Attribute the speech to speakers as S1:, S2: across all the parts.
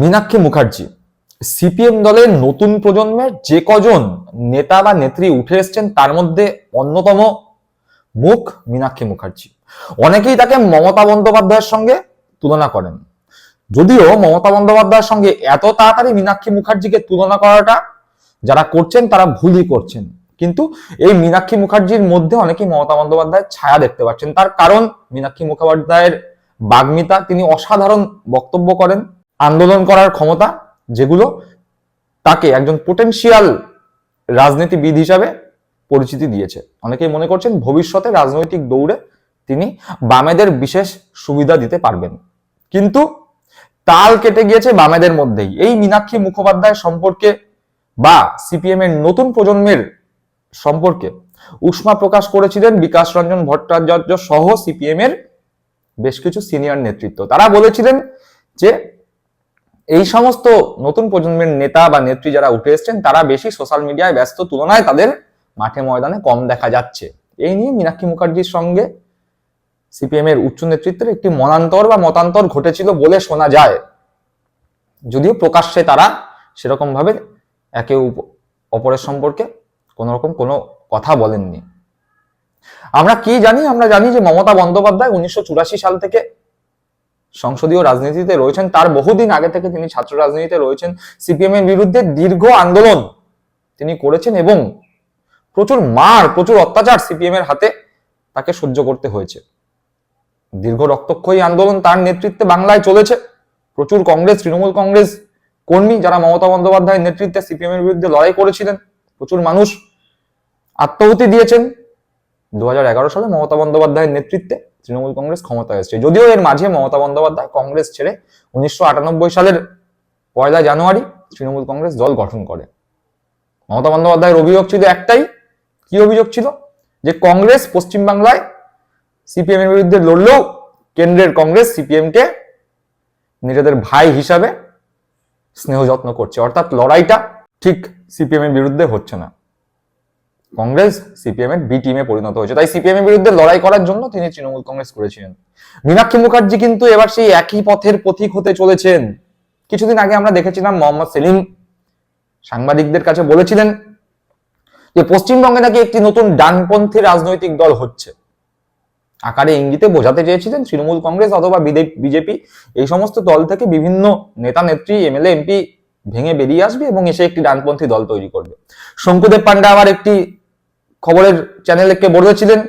S1: Meenakshi Mukherjee, CPM দলের নতুন প্রজন্মের যে কজন নেতা বা নেত্রী উঠে এসছেন তার মধ্যে অন্যতম মুখ মীনাক্ষী মুখার্জি। অনেকেই তাকে মমতা বন্দ্যোপাধ্যায়ের সঙ্গে তুলনা করেন। যদিও মমতা বন্দ্যোপাধ্যায়ের সঙ্গে এত তাড়াতাড়ি মীনাক্ষী মুখার্জিকে তুলনা করাটা যারা করছেন তারা ভুলই করছেন। কিন্তু এই মীনাক্ষী মুখার্জির মধ্যে অনেকেই মমতা বন্দ্যোপাধ্যায়ের ছায়া দেখতে পাচ্ছেন। তার কারণ মীনাক্ষী মুখোপাধ্যায়ের বাগ্মিতা, তিনি অসাধারণ বক্তব্য করেন। আন্দোলন করার ক্ষমতা যেগুলো তাকে একজন পোটেনশিয়াল রাজনীতিবিদ হিসাবে পরিচিতি দিয়েছে। অনেকেই মনে করছেন ভবিষ্যতে রাজনৈতিক দৌড়ে তিনি বামেদের বিশেষ সুবিধা দিতে পারবেন। কিন্তু তাল কেটে গিয়েছে বামেদের মধ্যেই। এই মীনাক্ষী মুখোপাধ্যায় সম্পর্কে বা সিপিএম এর নতুন প্রজন্মের সম্পর্কে উষ্মা প্রকাশ করেছিলেন বিকাশ রঞ্জন ভট্টাচার্য সহ সিপিএম এর বেশ কিছু সিনিয়র নেতৃত্ব। তারা বলেছিলেন যে এই সমস্ত নতুন প্রজন্মের নেতা বা নেত্রী যারা উঠে এসছেন, তারা বেশি সোশ্যাল মিডিয়ায় ব্যস্ত তুলনায় তাদের মাঠে ময়দানে কম দেখা যাচ্ছে। এই নিয়ে মীনাক্ষী মুখার্জির সঙ্গে সিপিএম এর উচ্চ নেতৃত্বের একটি মনান্তর বা মতান্তর ঘটেছিল বলে শোনা যায়। যদিও প্রকাশ্যে তারা সেরকম ভাবে একে অপরের সম্পর্কে কোনো রকম কোনো কথা বলেননি। আমরা কি জানি? আমরা জানি যে মমতা বন্দ্যোপাধ্যায় উনিশশো চুরাশি সাল থেকে সংসদীয় রাজনীতিতে রয়েছেন। তার বহুদিন আগে থেকে তিনি ছাত্র রাজনীতিতে রয়েছেন। সিপিএম এর বিরুদ্ধে দীর্ঘ আন্দোলন তিনি করেছেন এবং প্রচুর মার, প্রচুর অত্যাচার সিপিএম এর হাতে তাকে সহ্য করতে হয়েছে। দীর্ঘ রক্তক্ষয়ী আন্দোলন তার নেতৃত্বে বাংলায় চলেছে। প্রচুর কংগ্রেস, তৃণমূল কংগ্রেস কর্মী যারা মমতা বন্দ্যোপাধ্যায়ের নেতৃত্বে সিপিএম এর বিরুদ্ধে লড়াই করেছিলেন, প্রচুর মানুষ আত্মাহুতি দিয়েছেন। দু হাজার এগারো সালে মমতা বন্দ্যোপাধ্যায়ের নেতৃত্বে তৃণমূল কংগ্রেস ক্ষমতায় এসেছে। যদিও এর মাঝে মমতা বন্দ্যোপাধ্যায় কংগ্রেস ছেড়ে উনিশশো আটানব্বই সালের পয়লা জানুয়ারি তৃণমূল কংগ্রেস দল গঠন করে। মমতা বন্দ্যোপাধ্যায়ের অভিযোগ ছিল একটাই। কি অভিযোগ ছিল? যে কংগ্রেস পশ্চিমবাংলায় সিপিএম এর বিরুদ্ধে লড়লেও কেন্দ্রের কংগ্রেস সিপিএম কে নিজেদের ভাই হিসাবে স্নেহ যত্ন করছে। অর্থাৎ লড়াইটা ঠিক সিপিএম এর বিরুদ্ধে হচ্ছে না। কংগ্রেস সিপিএম এর বি টিমে পরিণত হয়েছে। তাই সিপিএম এর বিরুদ্ধে লড়াই করার জন্য তিনি তৃণমূল কংগ্রেস করেছিলেন। মীনাক্ষী মুখার্জি কিন্তু এবার সেই একই পথের পথিক হতে চলেছেন। কিছুদিন আগে আমরা দেখেছিলাম মোহাম্মদ সেলিম সাংবাদিকদের কাছে বলেছিলেন যে, পশ্চিমবঙ্গে নাকি একটি নতুন ডানপন্থী রাজনৈতিক দল হচ্ছে। আকারে ইঙ্গিতে বোঝাতে চেয়েছিলেন তৃণমূল কংগ্রেস অথবা বিজেপি। এই সমস্ত দল থেকে বিভিন্ন নেতা, নেত্রী, এমএলএ, এমপি ভেঙে বেরিয়ে আসবে এবং এসে একটি ডানপন্থী দল তৈরি করবে। শঙ্কুদেব পান্ডা আবার একটি খবরের চ্যানেলকে বলেছিলেন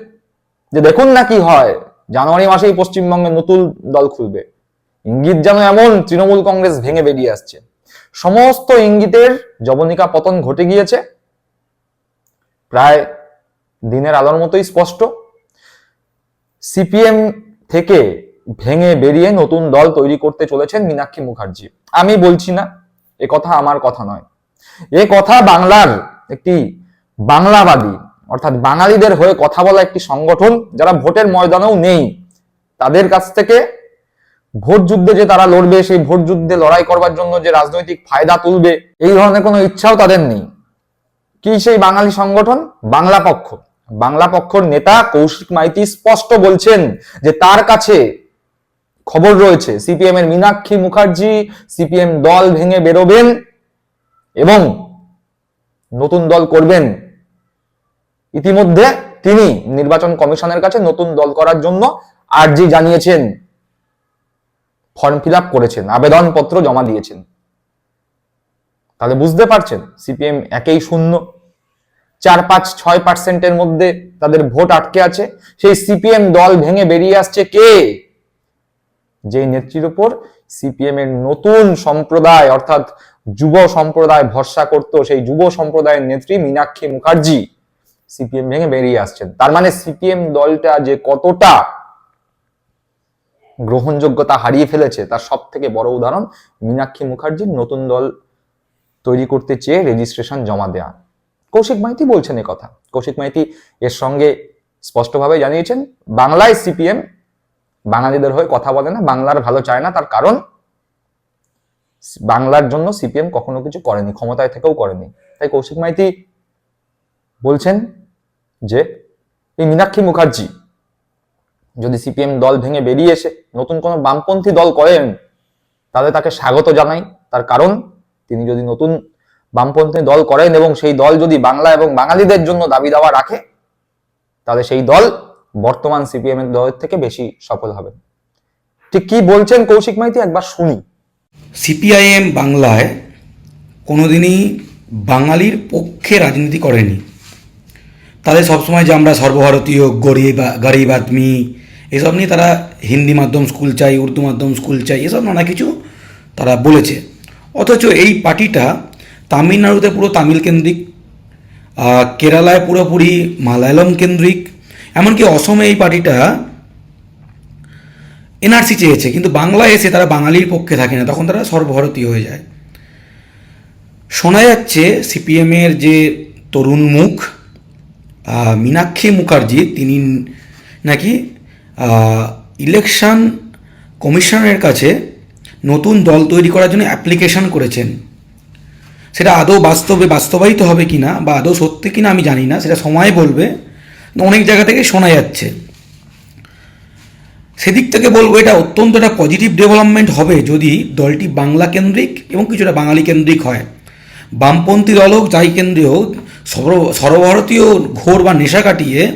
S1: যে দেখুন না কি হয়, জানুয়ারি মাসেই পশ্চিমবঙ্গে নতুন দল খুলবে। ইঙ্গিত যেন এমন, তৃণমূল কংগ্রেস ভেঙে বেরিয়ে আসছে। সমস্ত ইঙ্গিতের জবনিকা পতন ঘটে গিয়েছে। প্রায় দিনের আলোর মতোই স্পষ্ট। সিপিএম থেকে ভেঙে বেরিয়ে নতুন দল তৈরি করতে চলেছেন মীনাক্ষী মুখার্জি। আমি বলছি না, এ কথা আমার কথা নয়। এ কথা বাংলার একটি বাংলাবাদী অর্থাৎ বাঙালিদের হয়ে কথা বলা একটি সংগঠন যারা ভোটের ময়দানেও নেই, তাদের কাছ থেকে ভোট যুদ্ধে যে তারা লড়বে, সেই ভোট যুদ্ধে লড়াই করবার জন্য যে রাজনৈতিক ফায়দা তুলবে, এই ধরনের কোনো ইচ্ছাও তাদের নেই। কি সেই বাঙালি সংগঠন? বাংলা পক্ষ। বাংলা পক্ষর নেতা কৌশিক মাইতি স্পষ্ট বলছেন যে তার কাছে খবর রয়েছে, সিপিএম এর মীনাক্ষী মুখার্জি, সিপিএম দল ভেঙে বেরোবেন এবং নতুন দল করবেন। ইতিমধ্যে তিনি নির্বাচন কমিশনের কাছে নতুন দল করার জন্য আর্জি জানিয়েছেন। ফর্ম ফিল করেছেন, আবেদনপত্র জমা দিয়েছেন। তাহলে বুঝতে পারছেন, সিপিএম একেই শূন্য। চার পাঁচ ছয় পার্সেন্টের মধ্যে তাদের ভোট আটকে আছে। সেই সিপিএম দল ভেঙে বেরিয়ে আসছে কে? যে নেত্রীর উপর সিপিএম এর নতুন সম্প্রদায়, অর্থাৎ যুব সম্প্রদায় ভরসা করত, সেই যুব সম্প্রদায়ের নেত্রী মীনাক্ষী মুখার্জি। সিপিএম ভেঙে বেরিয়ে আসছেন। তার মানে সিপিএম দলটা যে কতটা গ্রহণযোগ্যতা হারিয়ে ফেলেছে, তার সব থেকে বড় উদাহরণ মীনাক্ষী মুখার্জির নতুন দল তৈরি করতে চেয়ে রেজিস্ট্রেশন জমা দেয়া। কৌশিক মাইতি বলছেন এ কথা। কৌশিক মাইতি এর সঙ্গে স্পষ্টভাবে জানিয়েছেন, বাংলায় সিপিএম বাঙালিদের হয়ে কথা বলে না, বাংলার ভালো চায় না, তার কারণ বাংলার জন্য সিপিএম কখনো কিছু করেনি, ক্ষমতায় থেকেও করেনি। তাই কৌশিক মাইতি বলছেন যে, এই মীনাক্ষী মুখার্জি, যদি সিপিএম দল ভেঙে বেরিয়ে এসে নতুন কোনো বামপন্থী দল করেন, তাহলে তাকে স্বাগত জানাই। তার কারণ, তিনি যদি নতুন বামপন্থী দল করেন এবং সেই দল যদি বাংলা এবং বাঙালিদের জন্য দাবি দাওয়া রাখে, তাহলে সেই দল বর্তমান সিপিএম এর দলের থেকে বেশি সফল হবে। ঠিক কি বলছেন কৌশিক মাইতি? একবার শুনি।
S2: সিপিআইএম বাংলায় কোনোদিনই বাঙালির পক্ষে রাজনীতি করেনি। তাদের সবসময় যে আমরা সর্বভারতীয়, গরিব গরিব আদমি, এসব নিয়ে তারা হিন্দি মাধ্যম স্কুল চাই, উর্দু মাধ্যম স্কুল চাই, এসব নানা কিছু তারা বলেছে। অথচ এই পার্টিটা তামিলনাড়ুতে পুরো তামিল কেন্দ্রিক কেরালায় পুরোপুরি মালায়ালম কেন্দ্রিক, এমনকি অসমে এই পার্টিটা এনআরসি চেয়েছে, কিন্তু বাংলায় এসে তারা বাঙালির পক্ষে থাকে না, তখন তারা সর্বভারতীয় হয়ে যায়। শোনা যাচ্ছে সিপিএমের যে তরুণ মুখ মীনাক্ষী মুখার্জি, তিনি নাকি ইলেকশন কমিশনের কাছে নতুন দল তৈরি করার জন্য অ্যাপ্লিকেশন করেছেন। সেটা আদৌ বাস্তবে বাস্তবায়িত হবে কি না বা আদৌ সত্যি কি না আমি জানি না, সেটা সময় বলবে। অনেক জায়গা থেকে শোনা যাচ্ছে। সেদিক থেকে বলব, এটা অত্যন্ত একটা পজিটিভ ডেভেলপমেন্ট হবে যদি দলটি বাংলা কেন্দ্রিক এবং কিছুটা বাঙালি কেন্দ্রিক হয়। বামপন্থী দল হোক, যাই কেন্দ্রীয় হোক সর্বভারতীয় ঘোর বা নেশা কাটিয়ে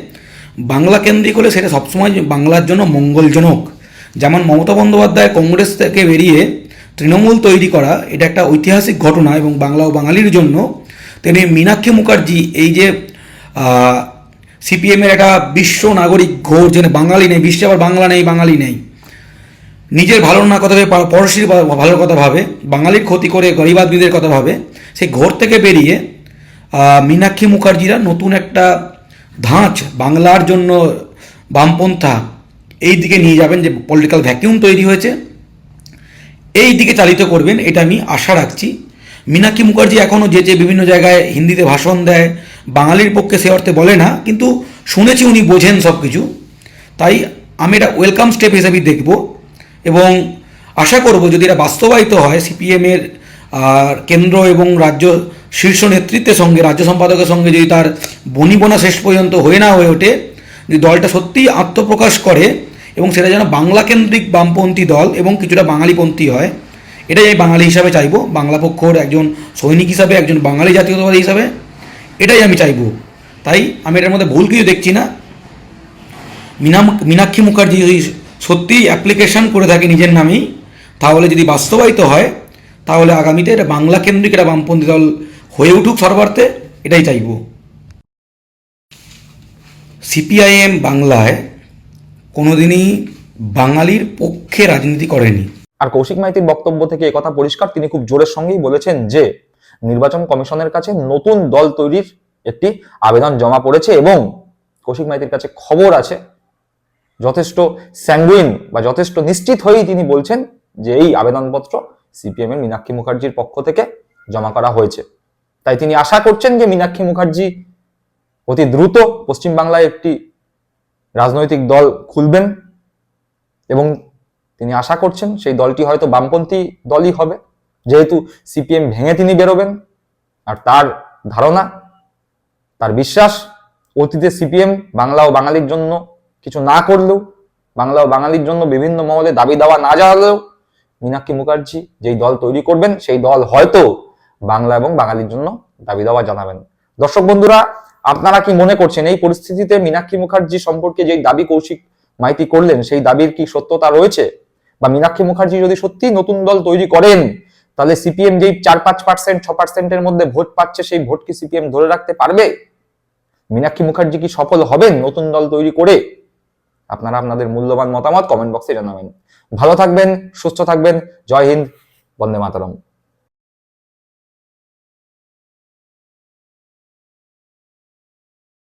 S2: বাংলা কেন্দ্রিক হলে সেটা সবসময় বাংলার জন্য মঙ্গলজনক। যেমন মমতা বন্দ্যোপাধ্যায় কংগ্রেস থেকে বেরিয়ে তৃণমূল তৈরি করা, এটা একটা ঐতিহাসিক ঘটনা এবং বাংলা ও বাঙালির জন্য। তেমনি মীনাক্ষী মুখার্জি, এই যে সিপিএমের একটা বিশ্ব নাগরিক ঘোর যেন বাঙালি নেই, বিশ্বে আবার বাংলা নেই, বাঙালি নেই। নিজের ভালো না কথা ভেবে পড়শির ভা- ভালোর কথা ভাবে, বাঙালির ক্ষতি করে গরিবাদীদের কথা ভাবে, সেই ঘোর থেকে বেরিয়ে মীনাক্ষী মুখার্জিরা নতুন একটা ধাঁচ বাংলার জন্য বামপন্থা এই দিকে নিয়ে যাবেন যে পলিটিক্যাল ভ্যাকিউম তৈরি হয়েছে। এই দিকে চালিত করবেন, এটা আমি আশা রাখছি। মীনাক্ষী মুখার্জি এখনও যে যে বিভিন্ন জায়গায় হিন্দিতে ভাষণ দেয়, বাঙালির পক্ষে সে অর্থে বলে না, কিন্তু শুনেছি উনি বোঝেন সব কিছু তাই আমি এটা ওয়েলকাম স্টেপ হিসেবেই দেখব এবং আশা করব যদি এটা বাস্তবায়িত হয়, সিপিএমের কেন্দ্র এবং রাজ্য শীর্ষ নেতৃত্বের সঙ্গে, রাজ্য সম্পাদকের সঙ্গে যদি তার বনিবনা শেষ পর্যন্ত হয়ে না হয়ে ওঠে, যদি দলটা সত্যিই আত্মপ্রকাশ করে এবং সেটা যেন বাংলা কেন্দ্রিক বামপন্থী দল এবং কিছুটা বাঙালিপন্থী হয়, এটাই আমি বাঙালি হিসাবে চাইব। বাংলা পক্ষর একজন সৈনিক হিসাবে, একজন বাঙালি জাতীয়তাবাদী হিসাবে, এটাই আমি চাইব। তাই আমি এটার মধ্যে ভুল কিছু দেখছি না। মীনা, মীনাক্ষী মুখার্জি যদি সত্যিই অ্যাপ্লিকেশন করে থাকে নিজের নামেই, তাহলে যদি বাস্তবায়িত হয়, তাহলে আগামীতে এটা বাংলা কেন্দ্রিক একটা বামপন্থী দল হয়ে উঠুক সর্বার্থে এটাই চাইব। সিপিআইএম বাংলায় কোনোদিনই বাঙালির পক্ষে রাজনীতি করেনি।
S1: আর কৌশিক মাইতির বক্তব্য থেকে কথা পরিষ্কার, তিনি খুব জোরের সঙ্গেই বলেছেন যে, নির্বাচন কমিশনের কাছে নতুন দল তৈরির একটি আবেদন জমা পড়েছে এবং কৌশিক মাইতির কাছে খবর আছে। যথেষ্ট স্যাঙ্গুইন বা যথেষ্ট নিশ্চিত হয়েই তিনি বলছেন যে, এই আবেদনপত্র সিপিএম এর মীনাক্ষী মুখার্জির পক্ষ থেকে জমা করা হয়েছে। তাই তিনি আশা করছেন যে মীনাক্ষী মুখার্জি অতি দ্রুত পশ্চিমবাংলায় একটি রাজনৈতিক দল খুলবেন এবং তিনি আশা করছেন সেই দলটি হয়তো বামপন্থী দলই হবে। যেহেতু সিপিএম ভেঙে তিনি বেরোবেন, আর তার ধারণা, তার বিশ্বাস, অতীতে সিপিএম বাংলা ও বাঙালির জন্য কিছু না করলেও, বাংলা ও বাঙালির জন্য বিভিন্ন মহলে দাবি দাওয়া না জানালেও মীনাক্ষী মুখার্জি যেই দল তৈরি করবেন, সেই দল হয়তো বাংলা এবং বাঙালির জন্য দাবি দাওয়া জানাবেন। দর্শক বন্ধুরা, আপনারা কি মনে করছেন এই পরিস্থিতিতে মীনাক্ষী মুখার্জি সম্পর্কে যেই দাবি কৌশিক মাইতি করলেন, সেই দাবির কি সত্যতা রয়েছে? বা মীনাক্ষী মুখার্জি যদি সত্যি নতুন দল তৈরি করেন, তাহলে সিপিএম যেই চার পাঁচ পার্সেন্ট, ছ পার্সেন্টের মধ্যে ভোট পাচ্ছে, সেই ভোট কি সিপিএম ধরে রাখতে পারবে? মীনাক্ষী মুখার্জি কি সফল হবেন নতুন দল তৈরি করে? আপনারা আপনাদের মূল্যবান মতামত কমেন্ট বক্সে জানাবেন। ভালো থাকবেন, সুস্থ থাকবেন। জয় হিন্দ, বন্দে মাতরম।